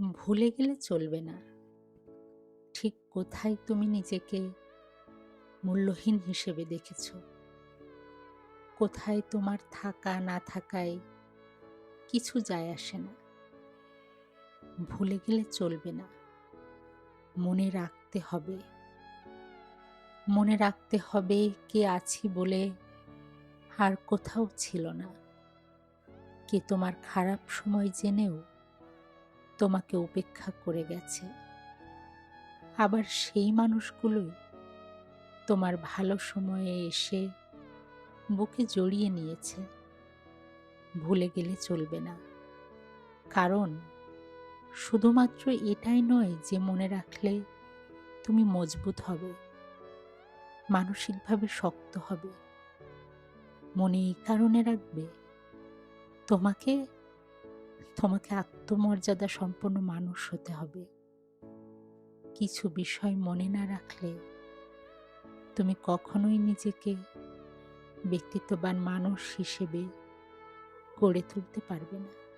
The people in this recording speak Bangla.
ভুলে গেলে চলবে না। ঠিক কোথায় তুমি নিজেকে মূল্যহীন হিসেবে দেখেছ? কোথায় তোমার থাকা না থাকায় কিছু যায় আসে না। ভুলে গেলে চলবে না। মনে রাখতে হবে। মনে রাখতে হবে কে আছি বলে আর কোথাও ছিল না। কে তোমার খারাপ সময় জেনেও তোমাকে উপেক্ষা করে গেছে। আবার সেই মানুষগুলোই তোমার ভালো সময়ে এসে বুকে জড়িয়ে নিয়েছে। ভুলে গেলে চলবে না। কারণ শুধুমাত্র এটাই নয় যে মনে রাখলে তুমি মজবুত হবে, মানসিকভাবে শক্ত হবে। মনে এই কারণে রাখবে, তোমাকে তোমাকে আত্মমর্যাদা সম্পন্ন মানুষ হতে হবে। কিছু বিষয় মনে না রাখলে তুমি কখনোই নিজেকে ব্যক্তিত্ববান মানুষ হিসেবে গড়ে তুলতে পারবে না।